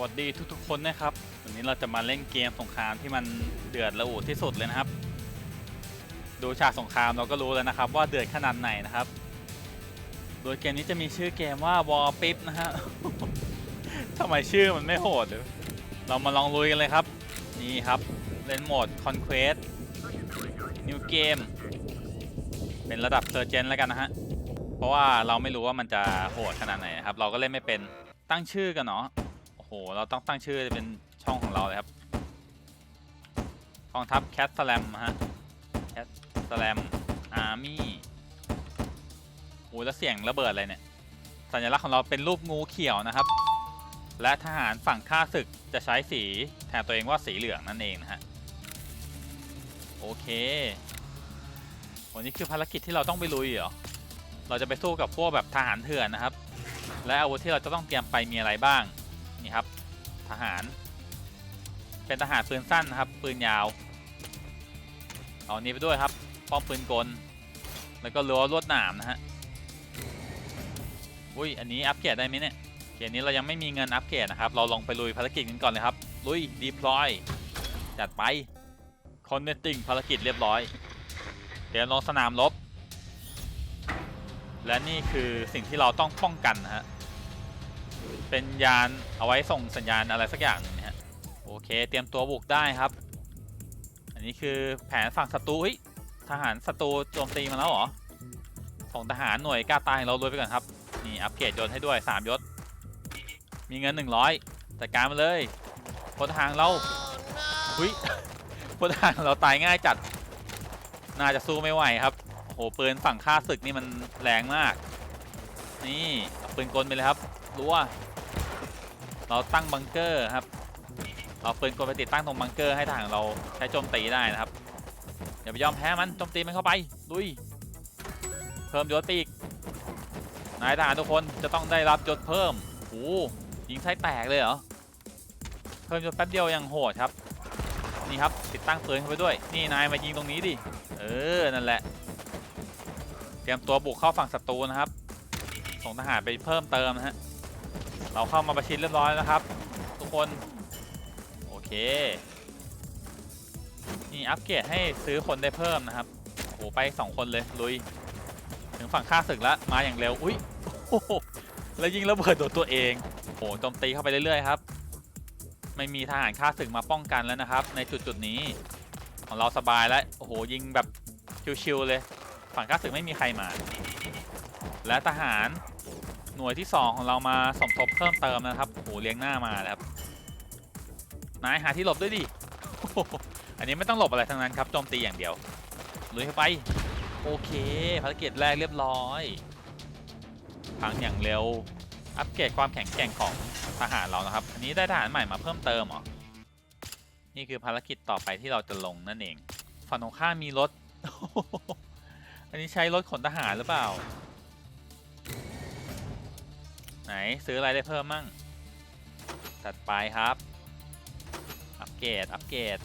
วัสดีทุกๆ คนนะครับ วันนี้เราจะมาเล่นเกมสงครามที่มันเดือดระอุที่สุดเลยนะครับ ดูฉากสงครามเราก็รู้แล้วนะครับ ว่าเดือดขนาดไหนนะครับ โดยเกมนี้จะมีชื่อเกมว่า War p i p นะฮะ ทำไมชื่อมันไม่โหดเลยเรามาลองลุยกันเลยครับ นี่ครับ เล่นโหมด Conquest New Game เป็นระดับเซอร์เจนแล้วกันนะฮะ เพราะว่าเราไม่รู้ว่ามันจะโหดขนาดไหนนะครับ เราก็เล่นไม่เป็นตั้งชื่อกันเนาะ เราต้องตั้งชื่อเป็นช่องของเราเลยครับกองทัพแคทสแลมฮะแคทสแลมอาร์มี่โอ้แล้วเสียงระเบิดอะไรเนี่ย สัญลักษณ์ของเราเป็นรูปงูเขียวนะครับ และทหารฝั่งข้าศึกจะใช้สีแทนตัวเองว่าสีเหลืองนั่นเองนะฮะ โอเควันนี้คือภารกิจที่เราต้องไปลุยเหรอ เราจะไปสู้กับพวกแบบทหารเถื่อนนะครับ และอาวุธที่เราจะต้องเตรียมไปมีอะไรบ้าง นี่ครับ ทหาร เป็นทหารปืนสั้นนะครับ ปืนยาว เอาอันนี้ไปด้วยครับ ป้อมปืนกล แล้วก็รั้วลวดหนามนะฮะ อุ้ย อันนี้อัปเกรดได้ไหมเนี่ยเกมนี้เรายังไม่มีเงินอัปเกรดนะครับ เราลองไปลุยภารกิจกันก่อนเลยครับ ลุย deploy จัดไป connecting ภารกิจเรียบร้อยเตรียมลงสนามรบ และนี่คือสิ่งที่เราต้องป้องกันนะฮะ เป็นยานเอาไว้ส่งสัญญาณอะไรสักอย่างหนึงนะฮะโอเค เตรียมตัวบุกได้ครับ อันนี้คือแผนฝั่งศัตรูเฮ้ยทหารศัตรูโจมตีมาแล้วเหรอส่งทหารหน่วยกล้าตายของเราลุยไปก่อนครับนี่อัปเกรดยศให้ด้วย 3 ยศ มีเงิน 100จัดการมาเลยพลทหารเราเฮ้ยพลทหารของเราตายง่ายจัด น่าจะสู้ไม่ไหวครับโอ้โหปืนฝั่งค่าศึกนี่มันแรงมาก นี่เอาปืนกลไปเลยครับรู้ว่า เราตั้งบังเกอร์ครับเราปืนกลไปติดตั้งตรงบังเกอร์ให้ทารเราใช้โจมตีได้นะครับอย่าไปยอมแพ้มันโจมตีมันเข้าไปลุยเพิ่มยศไปอีกนายทหารทุกคนจะต้องได้รับยศเพิ่มโอ้โหยิงไส้แตกเลยเหรอเพิ่มยศแป๊บเดียวยังโหดครับนี่ครับติดตั้งปืนเข้าไปด้วย นี่นายมายิงตรงนี้ดิเออนั่นแหละ เตรียมตัวบุกเข้าฝั่งศัตรูนะครับส่งทหารไปเพิ่มเติมนะฮะ เราเข้ามาประชิดเรียบร้อยแล้วนะครับ ทุกคน โอเค นี่อัปเกรดให้ซื้อคนได้เพิ่มนะครับ โอ้โหไปสองคนเลย ลุย ถึงฝั่งข้าศึกแล้ว มาอย่างเร็ว อุ้ยโอ้โหแล้วยิงระเบิดโดนตัวเอง โอ้โหโจมตีเข้าไปเรื่อยๆครับ ไม่มีทหารข้าศึกมาป้องกันแล้วนะครับ ในจุดจุดๆนี้ ของเราสบายแล้ว โอ้โหยิงแบบชิวๆเลย ฝั่งข้าศึกไม่มีใครมา และทหาร หน่วยที่ 2 ของเรามาสมทบเพิ่มเติมนะครับโหเลี้ยงหน้ามาแล้วครับนายหาที่หลบด้วยดิอันนี้ไม่ต้องหลบอะไรทั้งนั้นครับโจมตีอย่างเดียวลุยเข้าไปโอเคภารกิจแรกเรียบร้อยพังอย่างเร็วอัปเกรดความแข็งแกร่งของทหารเรานะครับ อันนี้ได้ทหารใหม่มาเพิ่มเติมเหรอ นี่คือภารกิจต่อไปที่เราจะลงนั่นเอง ฝั่งตรงข้ามมีรถ อันนี้ใช้รถขนทหารหรือเปล่า ไหนซื้ออะไรได้เพิ่มมั่งจัดไปครับ อัปเกรด อัปเกรด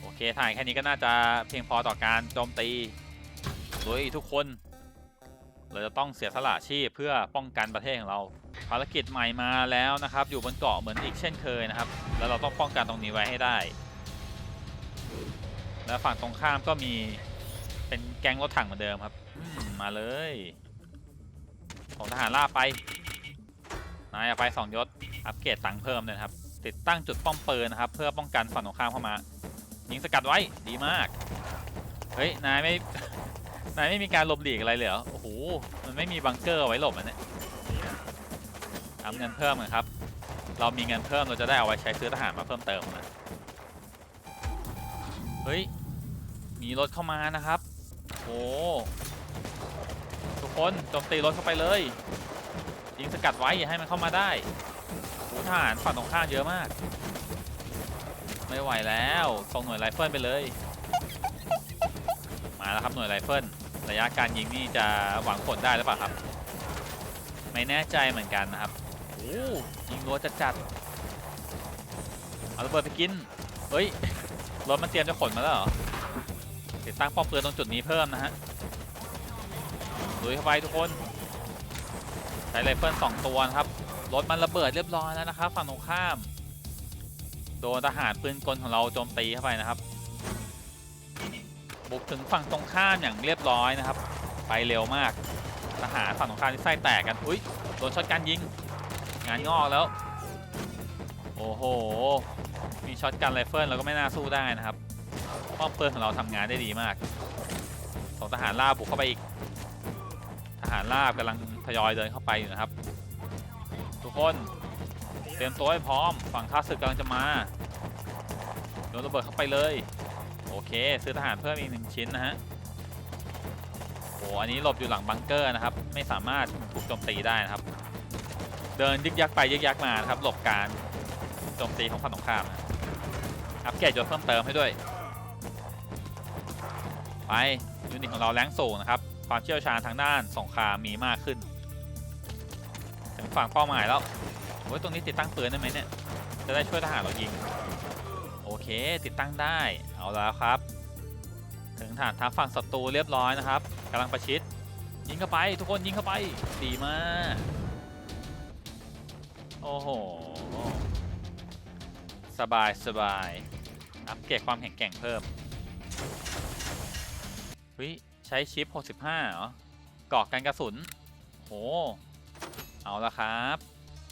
โอเคถ่ายแค่นี้ก็น่าจะเพียงพอต่อการโจมตีโดยทุกคน เราจะต้องเสียสละชีพเพื่อป้องกันประเทศของเรา ภารกิจใหม่มาแล้วนะครับ อยู่บนเกาะเหมือนอีกเช่นเคยนะครับ แล้วเราต้องป้องกันตรงนี้ไว้ให้ได้ แล้วฝั่งตรงข้ามก็มีเป็นแก๊งรถถังเหมือนเดิมครับมมาเลยของทหารล่าไป นายเอาไปสองยศอัปเกรดตังเพิ่มเลยครับ ติดตั้งจุดป้อมปืนนะครับ เพื่อป้องกันฝั่งตรงข้ามเข้ามา ยิงสกัดไว้ดีมาก เฮ้ย นายไม่ นายไม่มีการหลบหลีกอะไรเลยเหรอ โอ้โห มันไม่มีบังเกอร์เอาไว้หลบอะเนี่ยทำเงินเพิ่มกันครับ เรามีเงินเพิ่มเราจะได้เอาไว้ใช้ซื้อทหารมาเพิ่มเติมนะ เฮ้ย มีรถเข้ามานะครับ โอ้ทุกคนโจมตีรถเข้าไปเลย ยิงสกัดไว้อย่าให้มันเข้ามาได้โอ้ทหารฝั่งตรงข้ามเยอะมาก ไม่ไหวแล้วส่งหน่วยไรเฟิลไปเลย มาแล้วครับหน่วยไรเฟิลระยะการยิงนี่จะหวังผลได้หรือเปล่าครับ ไม่แน่ใจเหมือนกันนะครับโอ้ยิงรัวจัดจัดๆเอาระเบิดไปกินเฮ้ยรถมันเตรียมจะขนมาแล้วเหรอติดตั้งป้อมปืนตรงจุดนี้เพิ่มนะฮะลุยเข้าไปทุกคน ช้ช้ไรเฟิลสองตัวครับรถมันระเบิดเรียบร้อยแล้วนะครับฝั่งตรงข้าม โดนทหารปืนกลของเราโจมตีเข้าไปนะครับ บุกถึงฝั่งตรงข้ามอย่างเรียบร้อยนะครับ ไปเร็วมากทหารฝั่งตรงข้ามที่ไส้แตกกันอุ้ยโดนช็อตกันยิง งานงอกแล้ว โอ้โหมีช็อตกันไรเฟิลเราก็ไม่น่าสู้ได้นะครับป้อมปืนของเราทำงานได้ดีมากส่งทหารล่าบุกเข้าไปอีก ทหารลาบกำลังทยอยเดินเข้าไปอยู่นะครับ ทุกคนเตรียมตัวให้พร้อม ฝั่งข้าศึกกำลังจะมาโดนระเบิดเข้าไปเลย โอเค ซื้อทหารเพิ่มอีกหนึ่งชิ้นนะฮะโอ้อันนี้หลบอยู่หลังบังเกอร์นะครับ ไม่สามารถถูกโจมตีได้นะครับ เดินยึกยักไปยึกยักมานะครับ หลบการโจมตีของฝั่งตรงข้ามนะอัปเกรดยศเพิ่มเติมให้ด้วย ไปยูนิตของเราแรงสูงนะครับ ความเชี่ยวชาญทางด้านสงครามมีมากขึ้นถึงฝั่งเป้าหมายแล้วโอ้ยตรงนี้ติดตั้งปืนได้ไหมเนี่ย จะได้ช่วยทหารเรายิง โอเค ติดตั้งได้ เอาแล้วครับ ถึงฐานทัพฝั่งศัตรูเรียบร้อยนะครับกำลังประชิด ยิงเข้าไป ทุกคนยิงเข้าไป ดีมาก โอ้โห สบายสบาย อัปเกรดความแข็งแกร่งเพิ่มเฮ้ย ใช้ชิป 65เหรอเกาะกันกระสุน โห เอาละครับ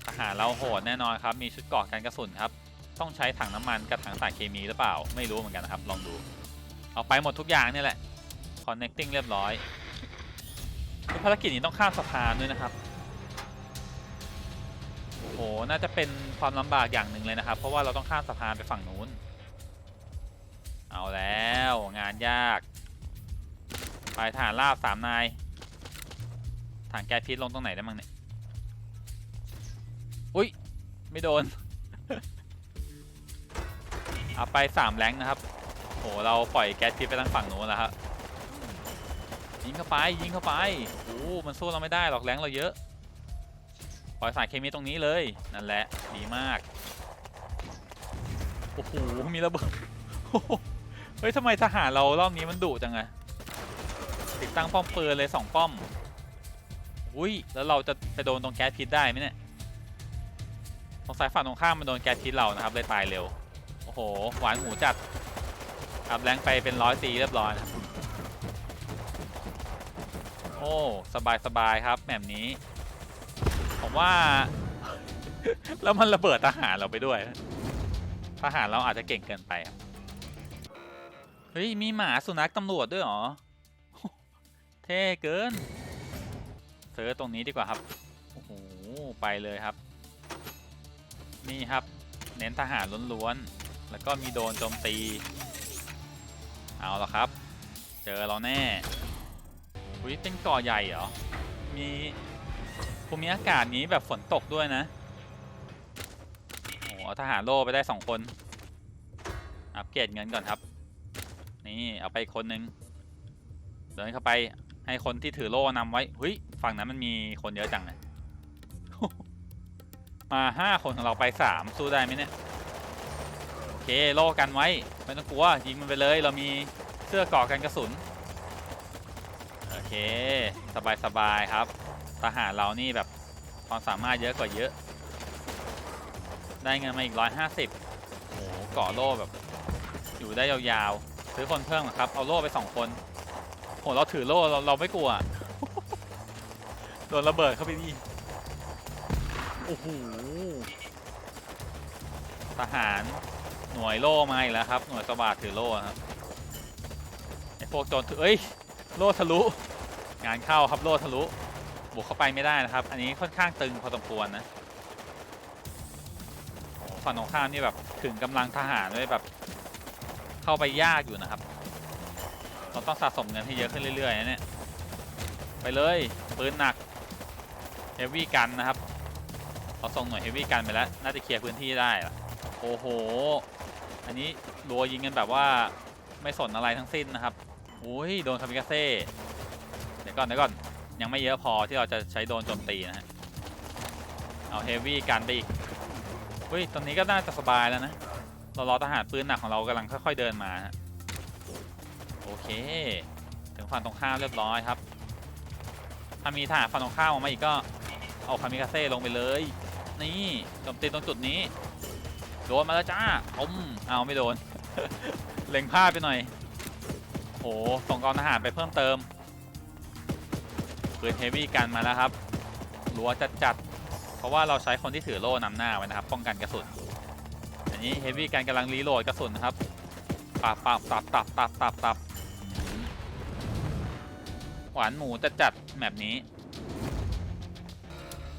ทหารเราโหดแน่นอนครับ มีชุดเกราะกันกระสุนครับ ต้องใช้ถังน้ำมันกับถังสารเคมีหรือเปล่า ไม่รู้เหมือนกันนะครับ ลองดู เอาไปหมดทุกอย่างเนี่ยแหละ connecting เรียบร้อย ภารกิจนี้ต้องข้ามสะพานด้วยนะครับโอ้น่าจะเป็นความลำบากอย่างหนึ่งเลยนะครับ เพราะว่าเราต้องข้ามสะพานไปฝั่งนู้น เอาแล้วงานยาก ไปฐานราบสามนายถังแก๊สพิษลงตรงไหนได้บ้างเนี่ย อุ้ย ไม่โดน เอาไปสามแรงนะครับ โห เราปล่อยแก๊สพิษไปทางฝั่งนู้นแล้วครับยิงเข้าไป ยิงเข้าไป โอ้มันสู้เราไม่ได้หรอกแรงเราเยอะ ปล่อยสารเคมีตรงนี้เลย นั่นแหละ ดีมาก โอ้โห มีระเบิดเฮ้ยทำไมทหารเรารอบนี้มันดุจังอะ ติดตั้งป้อมปืนเลยสองป้อม อุ้ยแล้วเราจะไปโดนตรงแก๊สพิษได้ไหมเนี่ยสงสัยฝั่งตรงข้ามมันโดนแก๊สพิษเรานะครับเลยตายเร็ว โอ้โห หวานหมูจัดอัพแรงไปเป็นร้อยตีเรียบร้อยนะโอ้สบายสบายครับแบบนี้ ผมว่า แล้วมันระเบิดทหารเราไปด้วย ทหารเราอาจจะเก่งเกินไปครับเฮ้ยมีหมาสุนัขตำรวจด้วยหรอ เท่เกินเซิร์ชตรงนี้ดีกว่าครับ โอ้โห ไปเลยครับ นี่ครับ เน้นทหารล้วนๆ แล้วก็มีโดนโจมตี เอาละครับ เจอเราแน่อุ้ยเป็นก่อใหญ่เหรอ มีภูมิอากาศนี้แบบฝนตกด้วยนะ โอ้โหทหารโล่ไปได้สองคน อัปเกรดเงินก่อนครับ นี่เอาไปคนนึง เดินเข้าไป ให้คนที่ถือโล่นำไว้เฮ้ยฝั่งนั้นมันมีคนเยอะจังเลยมาห้าคนของเราไปสามสู้ได้ไหมเนี่ยโอเคโล่กันไว้ไม่ต้องกลัวยิงมันไปเลยเรามีเสื้อกราะกันกระสุนโอเคสบายสบายครับทหารเรานี่แบบความสามารถเยอะกว่าเยอะ ได้เงินมาอีกร้อยห้าสิบโอ้โหกาะโล่แบบ อยู่ได้ยาวๆซื้อคนเพิ่มครับเอาโล่ไปสองคน โหเราถือโล่เราเราไม่กลัวโดนระเบิดเข้าไปดิโอ้โหทหารหน่วยโล่มาอีกแล้วครับ หน่วยสวัสดถือโล่ครับไอพวกโจรถือเอ้ยโล่ทะลุ งานเข้าครับโล่ทะลุบุกเข้าไปไม่ได้นะครับ อันนี้ค่อนข้างตึงพอสมควรนะฝั่งตรงข้ามนี่แบบถึงกำลังทหารด้วยแบบ เข้าไปยากอยู่นะครับ เราต้องสะสมเงินให้เยอะขึ้นเรื่อยๆนะเนี่ย ไปเลยปืนหนักเฮฟวี่กันนะครับเราส่งหน่วยเฮฟวี่กันไปแล้ว น่าจะเคลียร์พื้นที่ได้ละโอ้โห อันนี้รัวยิงกันแบบว่าไม่สนอะไรทั้งสิ้นนะครับอุ้ยโดนคามิกาเซ่เดี๋ยวก่อนเดี๋ยวก่อนยังไม่เยอะพอที่เราจะใช้โดนโจมตีนะฮะเอาเฮฟวี่กันไปอีกเฮ้ยตอนนี้ก็น่าจะสบายแล้วนะเรารอทหารปืนหนักของเรากำลังค่อยๆเดินมาฮะ โอเค ถึงฝั่งตรงข้ามเรียบร้อยครับ ถ้ามีทหารฝั่งตรงข้ามออกมาอีกก็เอาคามิคาเซ่ลงไปเลย นี่โจมตีตรงจุดนี้ โดนมาแล้วจ้าอมเอาไม่โดน เล็งพลาดไปหน่อยโอ้ส่งกองทหารไปเพิ่มเติมปืนเฮฟวี่กันมาแล้วครับรัวจัดจัด เพราะว่าเราใช้คนที่ถือโล่นำหน้าไว้นะครับ ป้องกันกระสุน อันนี้เฮฟวี่กันกำลังรีโหลดกระสุนนะครับปับปับตับตับตับตับตับ หวานหมูจะจัดแบบนี้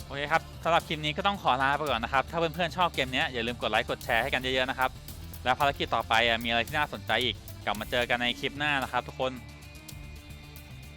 โอเคครับสำหรับคลิปนี้ก็ต้องขอลาไปก่อนนะครับ ถ้าเพื่อนๆชอบเกมนี้อย่าลืมกดไลค์กดแชร์ให้กันเยอะๆนะครับ แล้วภารกิจต่อไปมีอะไรที่น่าสนใจอีก กลับมาเจอกันในคลิปหน้านะครับทุกคน